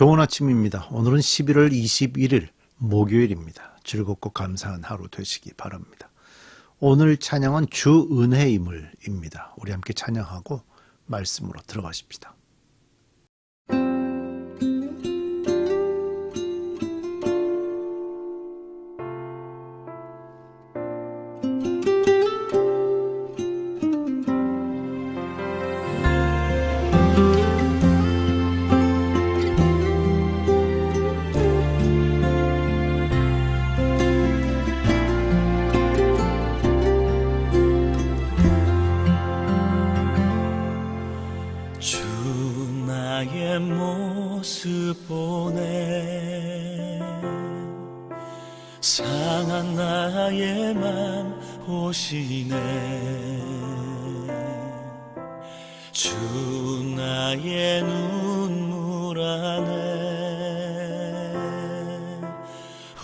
좋은 아침입니다. 오늘은 11월 21일 목요일입니다. 즐겁고 감사한 하루 되시기 바랍니다. 오늘 찬양은 주 은혜임을입니다. 우리 함께 찬양하고 말씀으로 들어가십시다. 나의 눈물 안에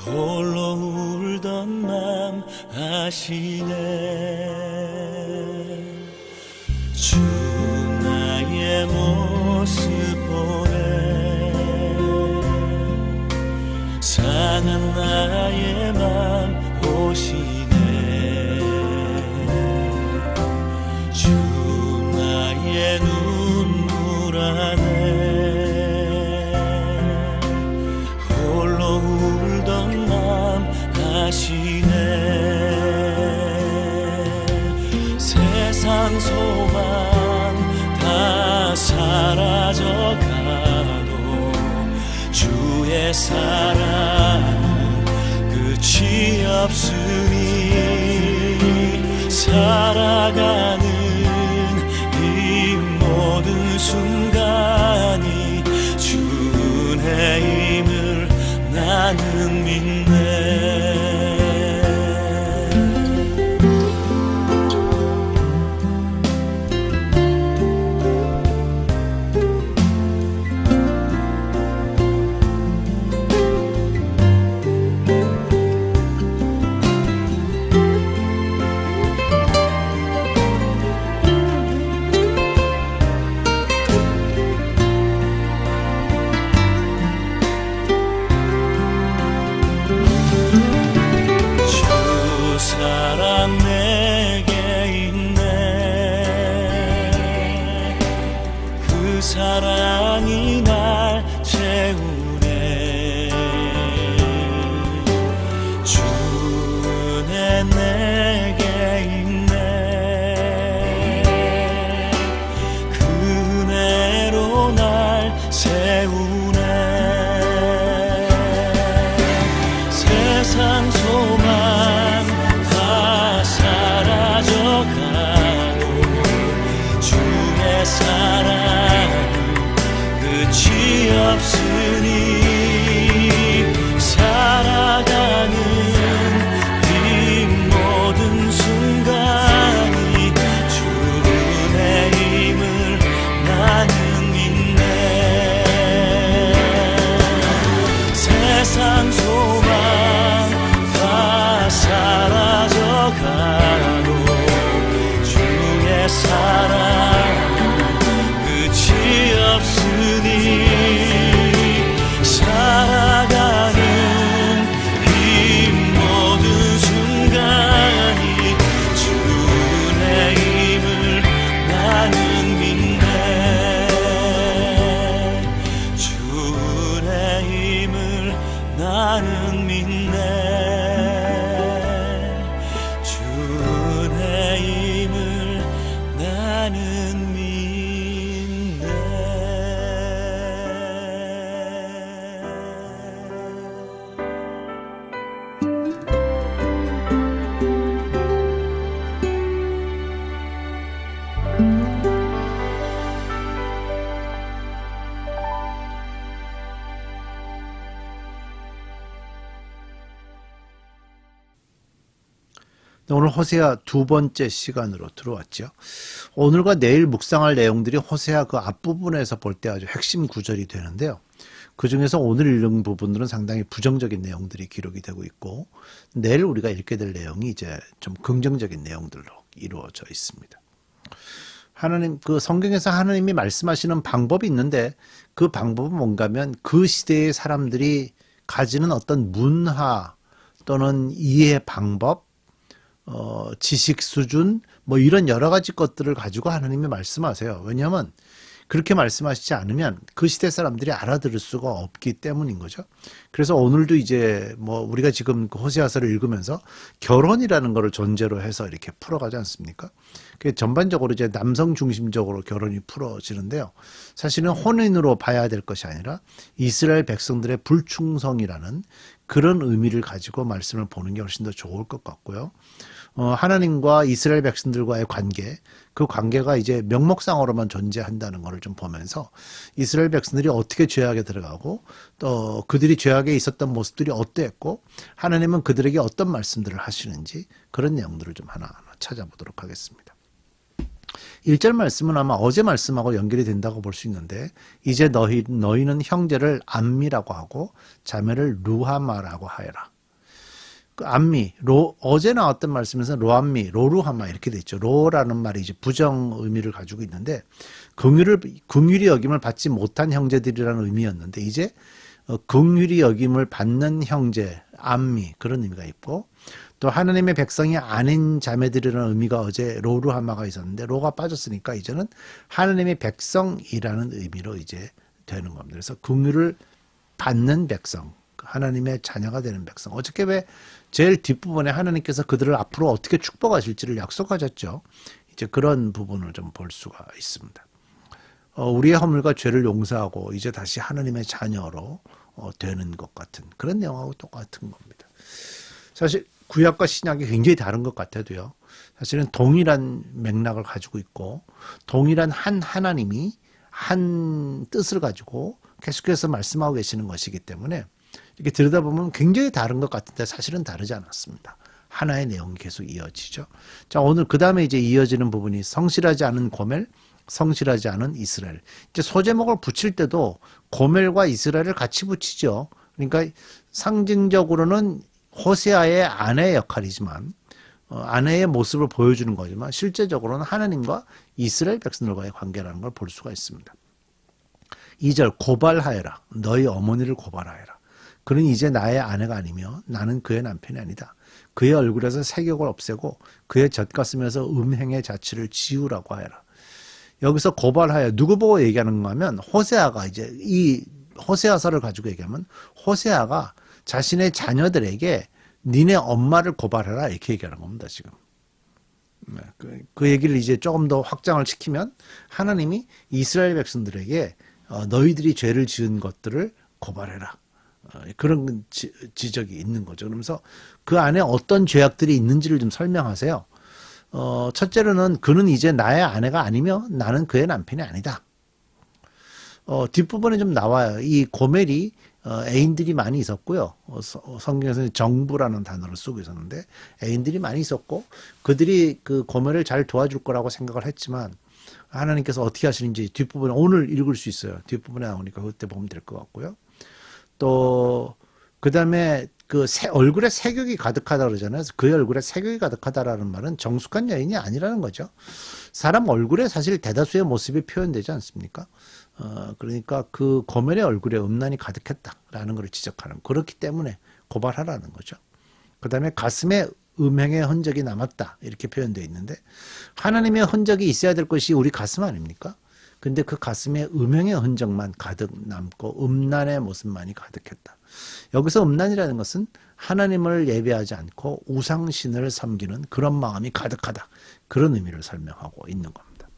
홀로 울던 맘 아시네. 주 나의 모습 보네. 상한 나의 맘 보시네. 주 나의 눈 사랑은 끝이 없으니 살아가는 이 순간이 주의 힘을 나는 믿네 오늘 호세아 두 번째 시간으로 들어왔죠. 오늘과 내일 묵상할 내용들이 호세아 그 앞부분에서 볼 때 아주 핵심 구절이 되는데요. 그 중에서 오늘 읽은 부분들은 상당히 부정적인 내용들이 기록이 되고 있고 내일 우리가 읽게 될 내용이 이제 좀 긍정적인 내용들로 이루어져 있습니다. 하나님 그 성경에서 하나님이 말씀하시는 방법이 있는데 그 방법은 뭔가면 그 시대의 사람들이 가지는 어떤 문화 또는 이해 방법 어, 지식 수준, 뭐 이런 여러 가지 것들을 가지고 하나님이 말씀하세요. 왜냐하면 그렇게 말씀하시지 않으면 그 시대 사람들이 알아들을 수가 없기 때문인 거죠. 그래서 오늘도 이제 뭐 우리가 지금 그 호세아서를 읽으면서 결혼이라는 거를 전제로 해서 이렇게 풀어가지 않습니까? 그 전반적으로 이제 남성 중심적으로 결혼이 풀어지는데요. 사실은 혼인으로 봐야 될 것이 아니라 이스라엘 백성들의 불충성이라는 그런 의미를 가지고 말씀을 보는 게 훨씬 더 좋을 것 같고요. 어, 하나님과 이스라엘 백성들과의 관계, 그 관계가 이제 명목상으로만 존재한다는 것을 좀 보면서 이스라엘 백성들이 어떻게 죄악에 들어가고 또 그들이 죄악에 있었던 모습들이 어떠했고 하나님은 그들에게 어떤 말씀들을 하시는지 그런 내용들을 좀 하나하나 찾아보도록 하겠습니다. 1절 말씀은 아마 어제 말씀하고 연결이 된다고 볼 수 있는데 이제 너희 너희는 형제를 암미라고 하고 자매를 루하마라고 하여라. 그 암미, 로, 어제 나왔던 말씀에서 로암미, 로루하마 이렇게 돼 있죠. 로라는 말이 이제 부정 의미를 가지고 있는데 긍휼을 긍휼히 여김을 받지 못한 형제들이라는 의미였는데 이제 어, 긍휼히 여김을 받는 형제, 암미 그런 의미가 있고 또 하나님의 백성이 아닌 자매들이라는 의미가 어제 로루하마가 있었는데 로가 빠졌으니까 이제는 하나님의 백성이라는 의미로 이제 되는 겁니다. 그래서 긍휼을 받는 백성, 하나님의 자녀가 되는 백성. 어저께 왜 제일 뒷부분에 하나님께서 그들을 앞으로 어떻게 축복하실지를 약속하셨죠. 이제 그런 부분을 좀 볼 수가 있습니다. 어, 우리의 허물과 죄를 용서하고 이제 다시 하나님의 자녀로 어, 되는 것 같은 그런 내용하고 똑같은 겁니다. 사실 구약과 신약이 굉장히 다른 것 같아도요. 사실은 동일한 맥락을 가지고 있고 동일한 한 하나님이 한 뜻을 가지고 계속해서 말씀하고 계시는 것이기 때문에 이렇게 들여다보면 굉장히 다른 것 같은데 사실은 다르지 않았습니다. 하나의 내용이 계속 이어지죠. 자, 오늘 그 다음에 이제 이어지는 부분이 성실하지 않은 고멜, 성실하지 않은 이스라엘. 이제 소제목을 붙일 때도 고멜과 이스라엘을 같이 붙이죠. 그러니까 상징적으로는 호세아의 아내의 역할이지만 어, 아내의 모습을 보여주는 거지만 실제적으로는 하나님과 이스라엘 백성들과의 관계라는 걸 볼 수가 있습니다. 2절 고발하여라. 너희 어머니를 고발하여라. 그는 이제 나의 아내가 아니며 나는 그의 남편이 아니다. 그의 얼굴에서 색욕을 없애고 그의 젖 가슴에서 음행의 자취를 지우라고 하여라. 여기서 고발하여 누구 보고 얘기하는 거면 호세아가 이제 이 호세아서를 가지고 얘기하면 호세아가 자신의 자녀들에게 니네 엄마를 고발해라 이렇게 얘기하는 겁니다 지금. 네, 그, 그 얘기를 이제 조금 더 확장을 시키면 하나님이 이스라엘 백성들에게 어, 너희들이 죄를 지은 것들을 고발해라. 어, 그런 지, 지적이 있는 거죠. 그러면서 그 안에 어떤 죄악들이 있는지를 좀 설명하세요. 어, 첫째로는 그는 이제 나의 아내가 아니며 나는 그의 남편이 아니다. 어, 뒷부분에 좀 나와요. 이 고멜이 어, 애인들이 많이 있었고요. 어, 서- 어, 성경에서는 정부라는 단어를 쓰고 있었는데 애인들이 많이 있었고 그들이 그 고멜을 잘 도와줄 거라고 생각을 했지만 하나님께서 어떻게 하시는지 뒷부분에 오늘 읽을 수 있어요. 뒷부분에 나오니까 그때 보면 될 것 같고요. 또 그다음에 그 새, 얼굴에 색욕이 가득하다 그러잖아요. 그의 얼굴에 색욕이 가득하다라는 말은 정숙한 여인이 아니라는 거죠. 사람 얼굴에 사실 대다수의 모습이 표현되지 않습니까? 어, 그러니까 그 고멜의 얼굴에 음란이 가득했다라는 것을 지적하는 그렇기 때문에 고발하라는 거죠. 그다음에 가슴에 음행의 흔적이 남았다 이렇게 표현되어 있는데 하나님의 흔적이 있어야 될 것이 우리 가슴 아닙니까? 근데 그 가슴에 음행의 흔적만 가득 남고 음란의 모습만이 가득했다. 여기서 음란이라는 것은 하나님을 예배하지 않고 우상신을 섬기는 그런 마음이 가득하다. 그런 의미를 설명하고 있는 겁니다.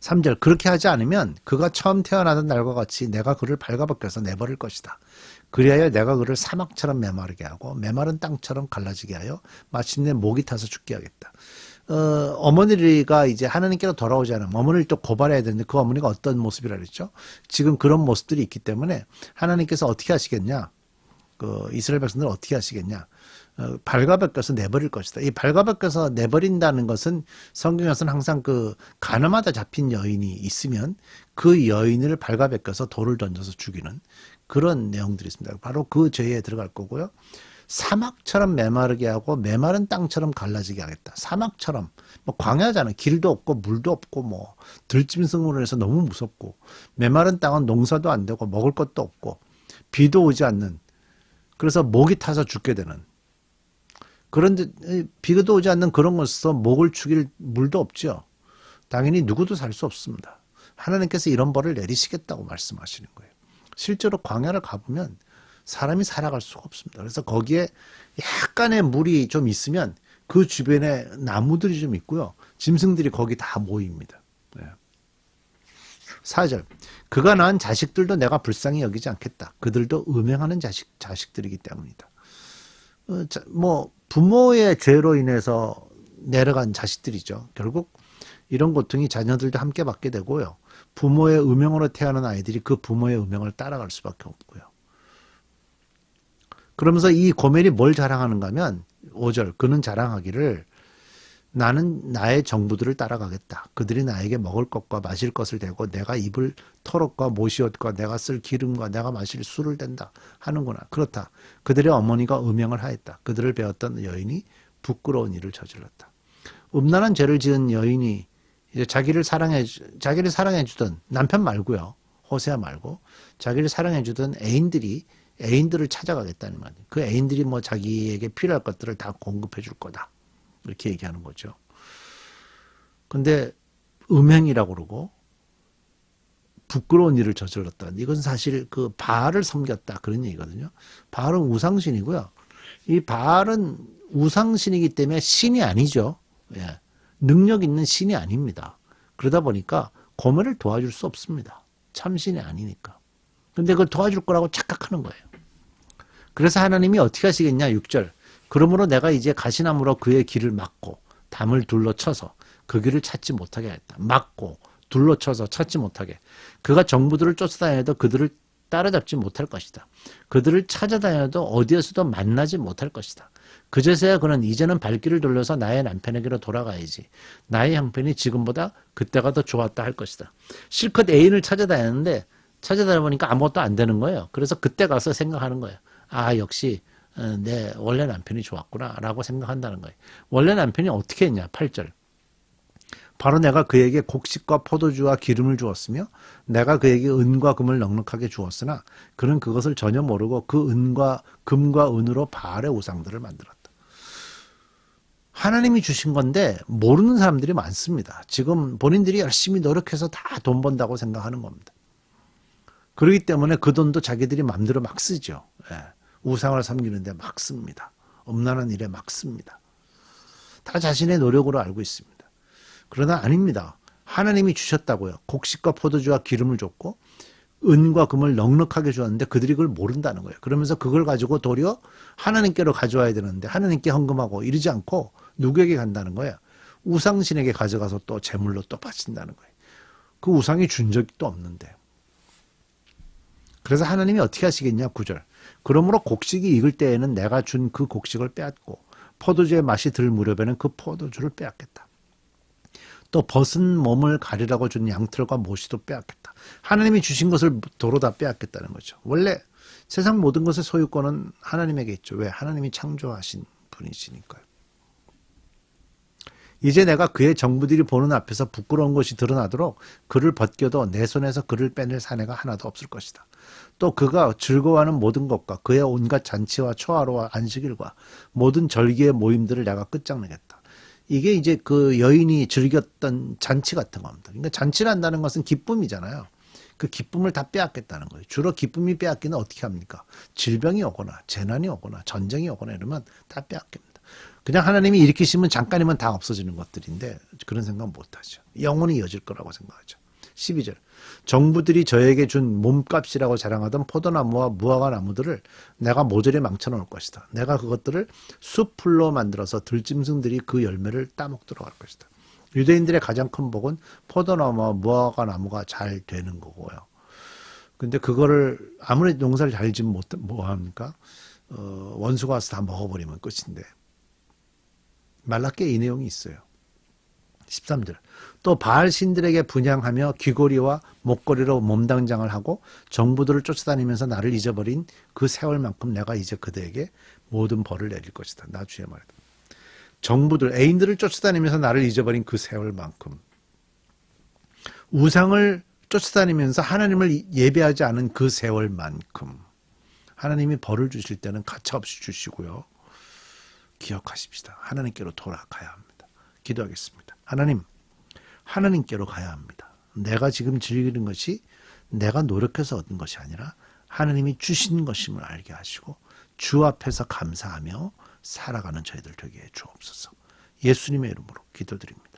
3절 그렇게 하지 않으면 그가 처음 태어나던 날과 같이 내가 그를 발가벗겨서 내버릴 것이다. 그리하여 내가 그를 사막처럼 메마르게 하고 메마른 땅처럼 갈라지게 하여 마침내 목이 타서 죽게 하겠다. 어, 어머니가 이제 하나님께로 않으면 어머니를 또 고발해야 되는데 그 어머니가 어떤 모습이라 그랬죠? 지금 그런 모습들이 있기 때문에 하나님께서 어떻게 하시겠냐? 그 이스라엘 백성들 어떻게 하시겠냐? 어, 발가벗겨서 내버릴 것이다. 이 발가벗겨서 내버린다는 것은 성경에서는 항상 그 가늠하다 잡힌 여인이 있으면 그 여인을 발가벗겨서 돌을 던져서 죽이는 그런 내용들이 있습니다. 바로 그 죄에 들어갈 거고요. 사막처럼 메마르게 하고 메마른 땅처럼 갈라지게 하겠다. 사막처럼 뭐 광야잖아. 길도 없고 물도 없고 뭐 들짐승으로 해서 너무 무섭고 메마른 땅은 농사도 안 되고 먹을 것도 없고 비도 오지 않는 그래서 목이 타서 죽게 되는 그런데 이 비도 오지 않는 그런 곳에서 목을 죽일 물도 없죠. 당연히 누구도 살 수 없습니다. 하나님께서 이런 벌을 내리시겠다고 말씀하시는 거예요. 실제로 광야를 가보면 사람이 살아갈 수가 없습니다. 그래서 거기에 약간의 물이 좀 있으면 그 주변에 나무들이 좀 있고요. 짐승들이 거기 다 모입니다. 네. 4절. 그가 낳은 자식들도 내가 불쌍히 여기지 않겠다. 그들도 음행하는 자식, 자식들이기 때문이다. 어, 자, 뭐, 부모의 죄로 인해서 내려간 자식들이죠. 결국 이런 고통이 자녀들도 함께 받게 되고요. 부모의 음행으로 태어난 아이들이 그 부모의 음행을 따라갈 수밖에 없고요. 그러면서 이 고멜이 뭘 자랑하는가 하면 5절 그는 자랑하기를 나는 나의 정부들을 따라가겠다. 그들이 나에게 먹을 것과 마실 것을 대고 내가 입을 털옷과 모시옷과 내가 쓸 기름과 내가 마실 술을 댄다 하는구나. 그렇다. 그들의 어머니가 음행을 하였다. 그들을 배웠던 여인이 부끄러운 일을 저질렀다. 음란한 죄를 지은 여인이 이제 자기를 사랑해 주- 자기를 사랑해 주던 남편 말고요. 호세아 말고 자기를 사랑해 주던 애인들이 애인들을 찾아가겠다는 말이에요. 그 애인들이 뭐 자기에게 필요할 것들을 다 공급해 줄 거다. 이렇게 얘기하는 거죠. 근데 음행이라고 그러고 부끄러운 일을 저질렀다. 이건 사실 그 바알을 섬겼다 그런 얘기거든요. 바알은 우상신이고요. 이 바알은 우상신이기 때문에 신이 아니죠. 예. 능력 있는 신이 아닙니다. 그러다 보니까 고멜을 도와줄 수 없습니다. 참신이 아니니까. 근데 그걸 도와줄 거라고 착각하는 거예요. 그래서 하나님이 어떻게 하시겠냐? 6절. 그러므로 내가 이제 가시나무로 그의 길을 막고 담을 둘러쳐서 그 길을 찾지 못하게 했다. 막고 둘러쳐서 찾지 못하게. 그가 정부들을 쫓아다녀도 그들을 따라잡지 못할 것이다. 그들을 찾아다녀도 어디에서도 만나지 못할 것이다. 그제서야 그는 이제는 발길을 돌려서 나의 남편에게로 돌아가야지. 나의 형편이 지금보다 그때가 더 좋았다 할 것이다. 실컷 애인을 찾아다녔는데 찾아다녀 보니까 아무것도 안 되는 거예요. 그래서 그때 가서 생각하는 거예요. 아 역시 어, 내 원래 남편이 좋았구나 라고 생각한다는 거예요. 원래 남편이 어떻게 했냐? 8절. 바로 내가 그에게 곡식과 포도주와 기름을 주었으며 내가 그에게 은과 금을 넉넉하게 주었으나 그는 그것을 전혀 모르고 그 은과 금과 은으로 바알의 우상들을 만들었다. 하나님이 주신 건데 모르는 사람들이 많습니다. 지금 본인들이 열심히 노력해서 다 돈 번다고 생각하는 겁니다. 그렇기 때문에 그 돈도 자기들이 마음대로 막 쓰죠. 예. 우상을 섬기는데 막 씁니다. 음란한 일에 막 씁니다. 다 자신의 노력으로 알고 있습니다. 그러나 아닙니다. 하나님이 주셨다고요. 곡식과 포도주와 기름을 줬고 은과 금을 넉넉하게 주었는데 그들이 그걸 모른다는 거예요. 그러면서 그걸 가지고 도리어 하나님께로 가져와야 되는데 하나님께 헌금하고 이러지 않고 누구에게 간다는 거예요. 우상신에게 가져가서 또 제물로 또 바친다는 거예요. 그 우상이 준또 없는데. 그래서 하나님이 어떻게 하시겠냐? 구절 그러므로 곡식이 익을 때에는 내가 준 그 곡식을 빼앗고 포도주의 맛이 들 무렵에는 그 포도주를 빼앗겠다. 또 벗은 몸을 가리라고 준 양털과 모시도 빼앗겠다. 하나님이 주신 것을 도로 다 빼앗겠다는 거죠. 원래 세상 모든 것의 소유권은 하나님에게 있죠. 왜? 하나님이 창조하신 분이시니까요. 이제 내가 그의 정부들이 보는 앞에서 부끄러운 것이 드러나도록 그를 벗겨도 내 손에서 그를 빼낼 사내가 하나도 없을 것이다. 또 그가 즐거워하는 모든 것과 그의 온갖 잔치와 초하루와 안식일과 모든 절기의 모임들을 내가 끝장내겠다. 이게 이제 그 여인이 즐겼던 잔치 같은 겁니다. 그러니까 잔치를 한다는 것은 기쁨이잖아요. 그 기쁨을 다 빼앗겠다는 거예요. 주로 기쁨이 빼앗기는 어떻게 합니까? 질병이 오거나 재난이 오거나 전쟁이 오거나 이러면 다 빼앗깁니다. 그냥 하나님이 일으키시면 잠깐이면 다 없어지는 것들인데 그런 생각 못 하죠. 영원히 이어질 거라고 생각하죠. 12절. 정부들이 저에게 준 몸값이라고 자랑하던 포도나무와 무화과 나무들을 내가 모조리 망쳐놓을 것이다. 내가 그것들을 숲풀로 만들어서 들짐승들이 그 열매를 따먹도록 할 것이다. 유대인들의 가장 큰 복은 포도나무와 무화과 나무가 잘 되는 거고요. 근데 그거를 아무리 농사를 잘 지면 못, 뭐 합니까? 어, 원수가 와서 다 먹어버리면 끝인데. 말라께 이 내용이 있어요. 13절. 또 바알 신들에게 분양하며 귀고리와 목걸이로 몸당장을 하고 정부들을 쫓아다니면서 나를 잊어버린 그 세월만큼 내가 이제 그들에게 모든 벌을 내릴 것이다. 나 주의 말이다. 정부들, 애인들을 쫓아다니면서 나를 잊어버린 그 세월만큼 우상을 쫓아다니면서 하나님을 예배하지 않은 그 세월만큼 하나님이 벌을 주실 때는 가차없이 주시고요. 기억하십시다. 하나님께로 돌아가야 합니다. 기도하겠습니다. 하나님, 하나님께로 가야 합니다. 내가 지금 즐기는 것이 내가 노력해서 얻은 것이 아니라 하나님이 주신 것임을 알게 하시고 주 앞에서 감사하며 살아가는 저희들 되게 해 주옵소서. 예수님의 이름으로 기도드립니다.